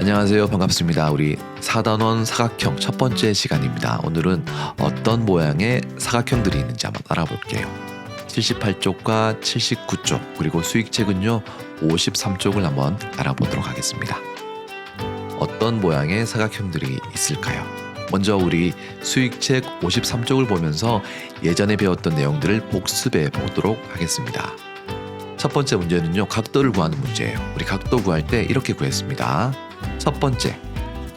안녕하세요. 반갑습니다. 우리 사단원 사각형 첫 번째 시간입니다. 오늘은 어떤 모양의 사각형들이 있는지 한번 알아볼게요. 78쪽과 79쪽 그리고 수익책은요 53쪽을 한번 알아보도록 하겠습니다. 어떤 모양의 사각형들이 있을까요? 먼저 우리 수익책 53쪽을 보면서 예전에 배웠던 내용들을 복습해 보도록 하겠습니다. 첫 번째 문제는요 각도를 구하는 문제예요. 우리 각도 구할 때 이렇게 구했습니다. 첫 번째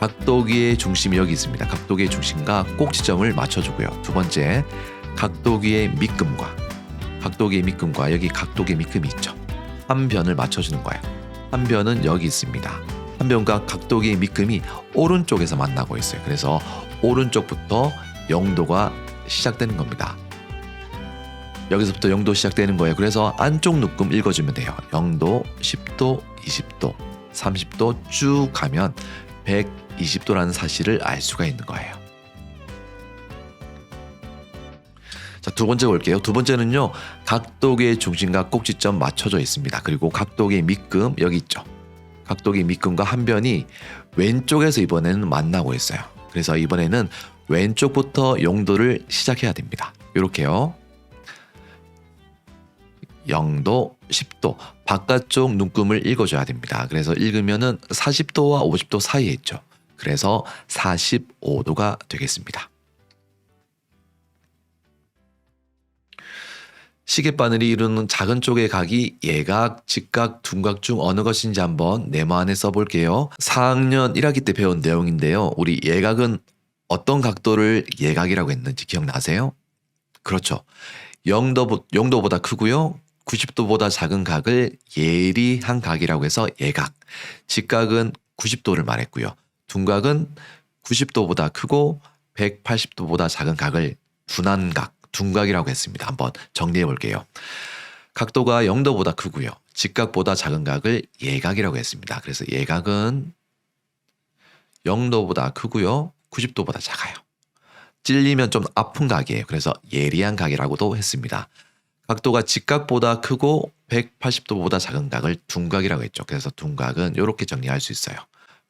각도기의 중심이 여기 있습니다. 각도기의 중심과 꼭지점을 맞춰주고요. 두 번째 각도기의 밑금과 각도기의 밑금과 여기 각도기의 밑금이 있죠. 한 변을 맞춰주는 거예요. 한 변은 여기 있습니다. 한 변과 각도기의 밑금이 오른쪽에서 만나고 있어요. 그래서 오른쪽부터 0도가 시작되는 겁니다. 여기서부터 0도 시작되는 거예요. 그래서 안쪽 묶음 읽어주면 돼요. 0도, 10도, 20도, 30도 쭉 가면 120도라는 사실을 알 수가 있는 거예요. 자, 두 번째 볼게요. 두 번째는요. 각도기의 중심과 꼭지점 맞춰져 있습니다. 그리고 각도기의 밑금 여기 있죠. 각도기 밑금과 한 변이 왼쪽에서 이번에는 만나고 있어요. 그래서 이번에는 왼쪽부터 용도를 시작해야 됩니다. 이렇게요. 0도, 10도 바깥쪽 눈금을 읽어줘야 됩니다. 그래서 읽으면은 40도와 50도 사이에 있죠. 그래서 45도가 되겠습니다. 시계바늘이 이루는 작은 쪽의 각이 예각, 직각, 둔각 중 어느 것인지 한번 네모 안에 써볼게요. 4학년 1학기 때 배운 내용인데요. 우리 예각은 어떤 각도를 예각이라고 했는지 기억나세요? 그렇죠. 0도, 0도보다 크고요. 90도보다 작은 각을 예리한 각이라고 해서 예각. 직각은 90도를 말했고요. 둔각은 90도보다 크고 180도보다 작은 각을 둔한각, 둔각이라고 했습니다. 한번 정리해 볼게요. 각도가 0도보다 크고요. 직각보다 작은 각을 예각이라고 했습니다. 그래서 예각은 0도보다 크고요. 90도보다 작아요. 찔리면 좀 아픈 각이에요. 그래서 예리한 각이라고도 했습니다. 각도가 직각보다 크고 180도보다 작은 각을 둔각이라고 했죠. 그래서 둔각은 이렇게 정리할 수 있어요.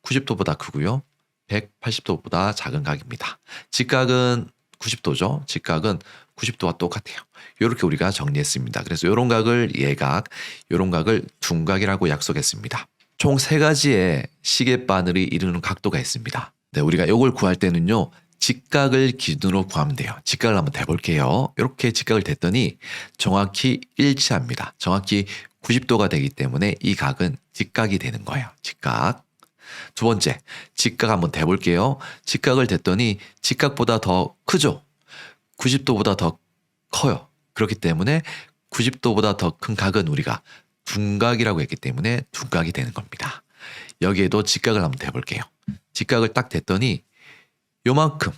90도보다 크고요. 180도보다 작은 각입니다. 직각은 90도죠. 직각은 90도와 똑같아요. 이렇게 우리가 정리했습니다. 그래서 이런 각을 예각, 이런 각을 둔각이라고 약속했습니다. 총 세 가지의 시계 바늘이 이루는 각도가 있습니다. 네, 우리가 이걸 구할 때는요. 직각을 기준으로 구하면 돼요. 직각을 한번 대볼게요. 이렇게 직각을 댔더니 정확히 일치합니다. 정확히 90도가 되기 때문에 이 각은 직각이 되는 거예요. 직각. 두 번째, 직각 한번 대볼게요. 직각을 댔더니 직각보다 더 크죠? 90도보다 더 커요. 그렇기 때문에 90도보다 더 큰 각은 우리가 둔각이라고 했기 때문에 둔각이 되는 겁니다. 여기에도 직각을 한번 대볼게요. 직각을 딱 댔더니 요만큼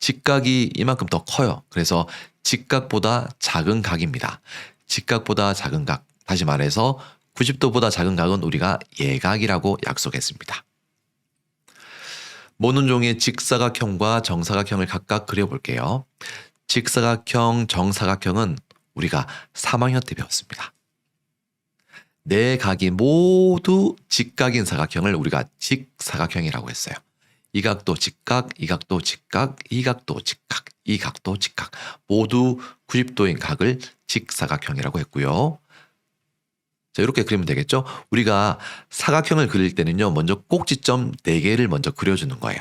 직각이 이만큼 더 커요. 그래서 직각보다 작은 각입니다. 직각보다 작은 각. 다시 말해서 90도보다 작은 각은 우리가 예각이라고 약속했습니다. 모는 종의 직사각형과 정사각형을 각각 그려볼게요. 직사각형, 정사각형은 우리가 3학년 때 배웠습니다. 네 각이 모두 직각인 사각형을 우리가 직사각형이라고 했어요. 이 각도 직각, 이 각도 직각, 이 각도 직각, 이 각도 직각 모두 90도인 각을 직사각형이라고 했고요. 자, 이렇게 그리면 되겠죠? 우리가 사각형을 그릴 때는요, 먼저 꼭지점 4개를 먼저 그려 주는 거예요.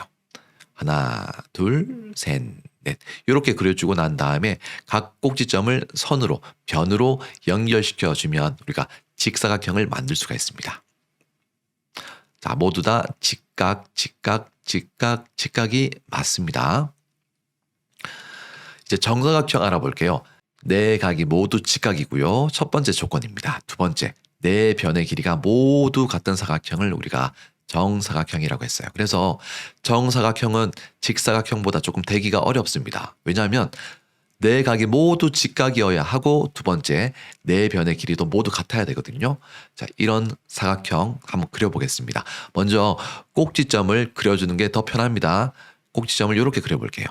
하나, 둘, 셋, 넷. 이렇게 그려 주고 난 다음에 각 꼭지점을 선으로, 변으로 연결시켜 주면 우리가 직사각형을 만들 수가 있습니다. 자, 모두 다 직각, 직각, 직각, 직각이 맞습니다. 이제 정사각형 알아볼게요. 네 각이 모두 직각이고요. 첫 번째 조건입니다. 두 번째, 네 변의 길이가 모두 같은 사각형을 우리가 정사각형이라고 했어요. 그래서 정사각형은 직사각형보다 조금 되기가 어렵습니다. 왜냐하면 네 각이 모두 직각이어야 하고 두 번째 네 변의 길이도 모두 같아야 되거든요. 자, 이런 사각형 한번 그려보겠습니다. 먼저 꼭지점을 그려주는 게 더 편합니다. 꼭지점을 이렇게 그려볼게요.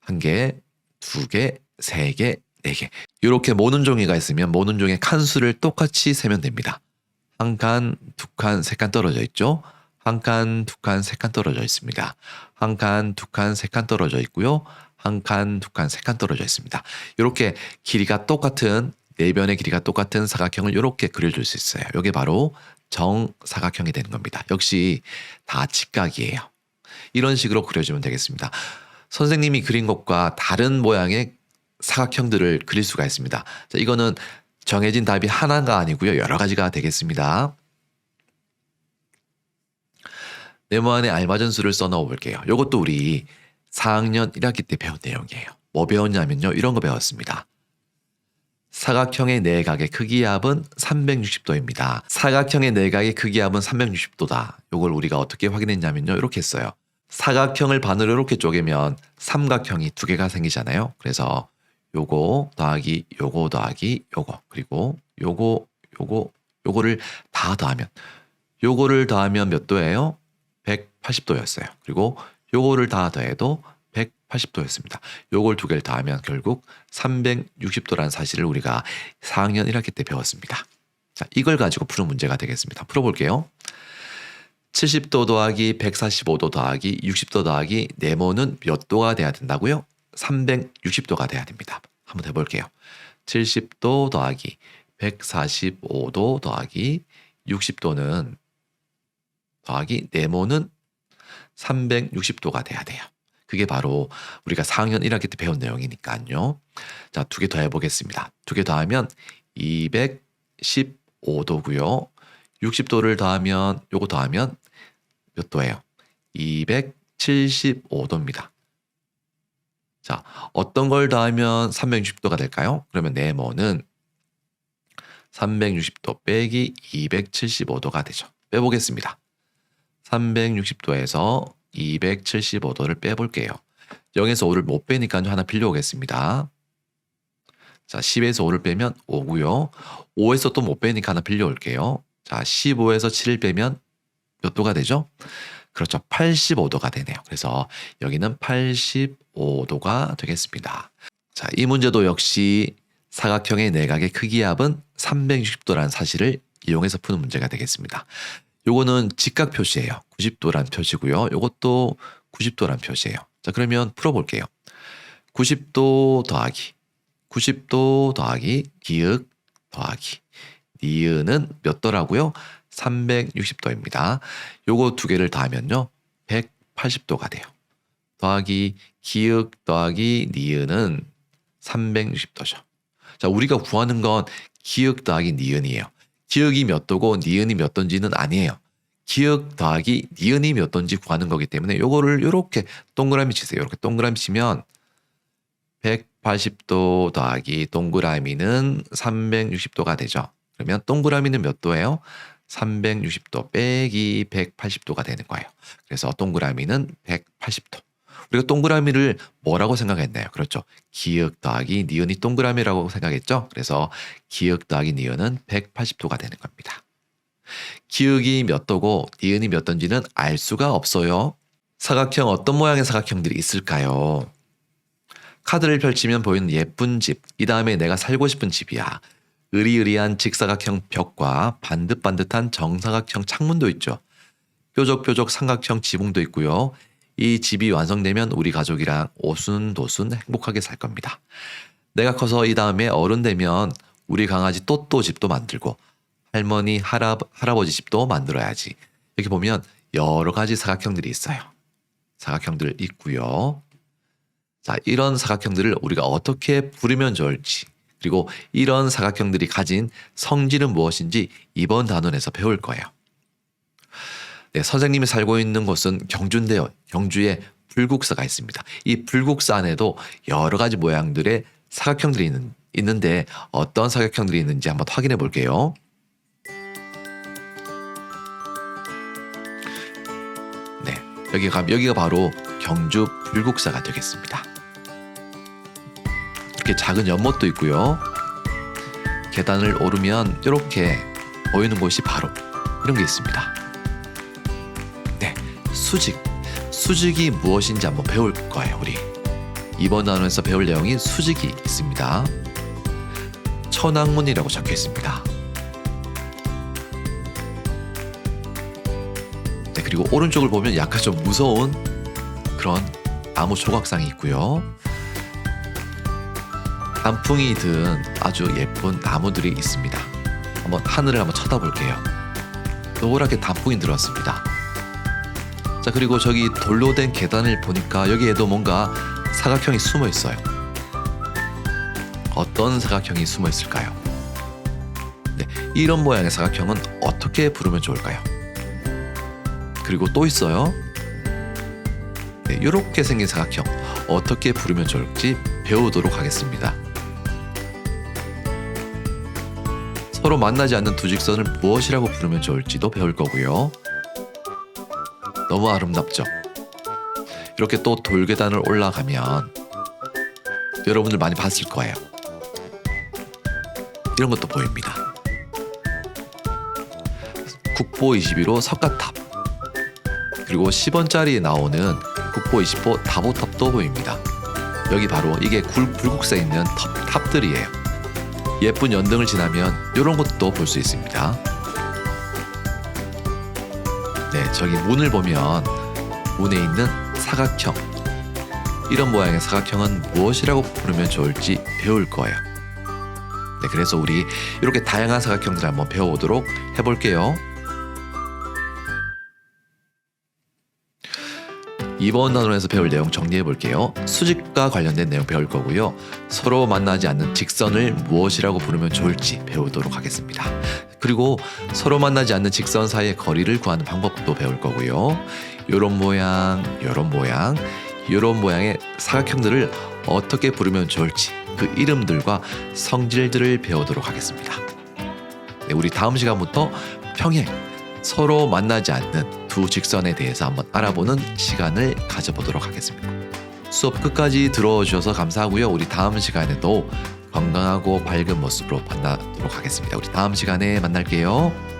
한 개, 두 개, 세 개, 네 개. 이렇게 모는 종이가 있으면 모는 종의 칸수를 똑같이 세면 됩니다. 한 칸, 두 칸, 세 칸 떨어져 있죠. 한 칸, 두 칸, 세 칸 떨어져 있습니다. 한 칸, 두 칸, 세 칸 떨어져 있고요. 한 칸, 두 칸, 세 칸 떨어져 있습니다. 이렇게 길이가 똑같은 네 변의 길이가 똑같은 사각형을 이렇게 그려줄 수 있어요. 이게 바로 정사각형이 되는 겁니다. 역시 다 직각이에요. 이런 식으로 그려주면 되겠습니다. 선생님이 그린 것과 다른 모양의 사각형들을 그릴 수가 있습니다. 자, 이거는 정해진 답이 하나가 아니고요. 여러 가지가 되겠습니다. 네모 안에 알맞은 수를 써 넣어 볼게요. 이것도 우리 4학년 1학기 때 배운 내용이에요. 뭐 배웠냐면요. 이런 거 배웠습니다. 사각형의 내각의 크기 합은 360도입니다. 사각형의 내각의 크기 합은 360도다. 이걸 우리가 어떻게 확인했냐면요. 이렇게 했어요. 사각형을 반으로 이렇게 쪼개면 삼각형이 두 개가 생기잖아요. 그래서 요거 더하기 요거 더하기 요거 그리고 요거 요거 요거를 다 더하면 요거를 더하면 몇 도예요? 180도였어요. 그리고 요거를 다 더해도 180도였습니다. 요걸 두 개를 더하면 결국 360도라는 사실을 우리가 4학년 1학기 때 배웠습니다. 자, 이걸 가지고 푸는 문제가 되겠습니다. 풀어볼게요. 70도 더하기 145도 더하기 60도 더하기 네모는 몇 도가 돼야 된다고요? 360도가 돼야 됩니다. 한번 해볼게요. 70도 더하기 145도 더하기 60도는 더하기 네모는 360도가 돼야 돼요. 그게 바로 우리가 4학년 1학기 때 배운 내용이니까요. 자, 두 개 더 해보겠습니다. 두 개 더하면 215도고요. 60도를 더하면 요거 더하면 몇 도예요? 275도입니다. 자, 어떤 걸 더하면 360도가 될까요? 그러면 네모는 360도 빼기 275도가 되죠. 빼보겠습니다. 360도에서 275도를 빼볼게요. 0에서 5를 못 빼니까 하나 빌려오겠습니다. 자, 10에서 5를 빼면 5고요. 5에서 또 못 빼니까 하나 빌려올게요. 자, 15에서 7을 빼면 몇 도가 되죠? 그렇죠. 85도가 되네요. 그래서 여기는 85도가 되겠습니다. 자, 이 문제도 역시 사각형의 내각의 크기 합은 360도라는 사실을 이용해서 푸는 문제가 되겠습니다. 요거는 직각 표시예요. 90도란 표시고요. 요것도 90도란 표시예요. 자, 그러면 풀어볼게요. 90도 더하기 90도 더하기 기역 더하기 니은은 몇 도라고요? 360도입니다. 요거 두 개를 더하면요. 180도가 돼요. 더하기 기역 더하기 니은은 360도죠. 자, 우리가 구하는 건 기역 더하기 니은이에요. 기역이 몇 도고 니은이 몇 도인지는 아니에요. 기역 더하기 니은이 몇 도인지 구하는 거기 때문에 요거를 요렇게 동그라미 치세요. 이렇게 동그라미 치면 180도 더하기 동그라미는 360도가 되죠. 그러면 동그라미는 몇 도예요? 360도 빼기 180도가 되는 거예요. 그래서 동그라미는 180도. 우리가 동그라미를 뭐라고 생각했나요? 그렇죠. 기역 더하기 니은이 동그라미라고 생각했죠. 그래서 기역 더하기 니은은 180도가 되는 겁니다. 기역이 몇 도고 니은이 몇 도인지는 알 수가 없어요. 사각형 어떤 모양의 사각형들이 있을까요? 카드를 펼치면 보이는 예쁜 집, 이 다음에 내가 살고 싶은 집이야. 으리으리한 직사각형 벽과 반듯반듯한 정사각형 창문도 있죠. 뾰족뾰족 삼각형 지붕도 있고요. 이 집이 완성되면 우리 가족이랑 오순도순 행복하게 살 겁니다. 내가 커서 이 다음에 어른 되면 우리 강아지 또또 집도 만들고 할머니 할아, 할아버지 집도 만들어야지. 이렇게 보면 여러 가지 사각형들이 있어요. 사각형들 있고요. 자, 이런 사각형들을 우리가 어떻게 부르면 좋을지 그리고 이런 사각형들이 가진 성질은 무엇인지 이번 단원에서 배울 거예요. 네, 선생님이 살고 있는 곳은 경주인데요. 경주에 불국사가 있습니다. 이 불국사 안에도 여러 가지 모양들의 사각형들이 있는, 있는데 어떤 사각형들이 있는지 한번 확인해 볼게요. 네, 여기가 여기가 바로 경주 불국사가 되겠습니다. 이렇게 작은 연못도 있고요. 계단을 오르면 이렇게 보이는 곳이 바로 이런 게 있습니다. 네, 수직. 수직이 무엇인지 한번 배울 거예요, 우리. 이번 단원에서 배울 내용이 수직이 있습니다. 천왕문이라고 적혀 있습니다. 그리고 오른쪽을 보면 약간 좀 무서운 그런 나무 조각상이 있고요. 단풍이 든 아주 예쁜 나무들이 있습니다. 한번 하늘을 한번 쳐다볼게요. 노랗게 단풍이 들었습니다. 자 그리고 저기 돌로 된 계단을 보니까 여기에도 뭔가 사각형이 숨어 있어요. 어떤 사각형이 숨어 있을까요? 네, 이런 모양의 사각형은 어떻게 부르면 좋을까요? 그리고 또 있어요. 네, 이렇게 생긴 사각형 어떻게 부르면 좋을지 배우도록 하겠습니다. 서로 만나지 않는 두 직선을 무엇이라고 부르면 좋을지도 배울 거고요. 너무 아름답죠? 이렇게 또 돌계단을 올라가면 여러분들 많이 봤을 거예요. 이런 것도 보입니다. 국보 21호 석가탑 그리고 10원짜리에 나오는 국보 20호 다보탑도 보입니다. 여기 바로 이게 굴, 굴국세에 있는 탑, 탑들이에요. 예쁜 연등을 지나면 이런 것도 볼 수 있습니다. 저기 문을 보면 문에 있는 사각형 이런 모양의 사각형은 무엇이라고 부르면 좋을지 배울 거예요. 네, 그래서 우리 이렇게 다양한 사각형들 한번 배워보도록 해볼게요. 이번 단원에서 배울 내용 정리해 볼게요. 수직과 관련된 내용 배울 거고요. 서로 만나지 않는 직선을 무엇이라고 부르면 좋을지 배우도록 하겠습니다. 그리고 서로 만나지 않는 직선 사이의 거리를 구하는 방법도 배울 거고요. 요런 모양, 요런 모양, 요런 모양의 사각형들을 어떻게 부르면 좋을지 그 이름들과 성질들을 배우도록 하겠습니다. 네, 우리 다음 시간부터 평행 서로 만나지 않는 두 직선에 대해서 한번 알아보는 시간을 가져보도록 하겠습니다. 수업 끝까지 들어주셔서 감사하고요. 우리 다음 시간에도 건강하고 밝은 모습으로 만나도록 하겠습니다. 우리 다음 시간에 만날게요.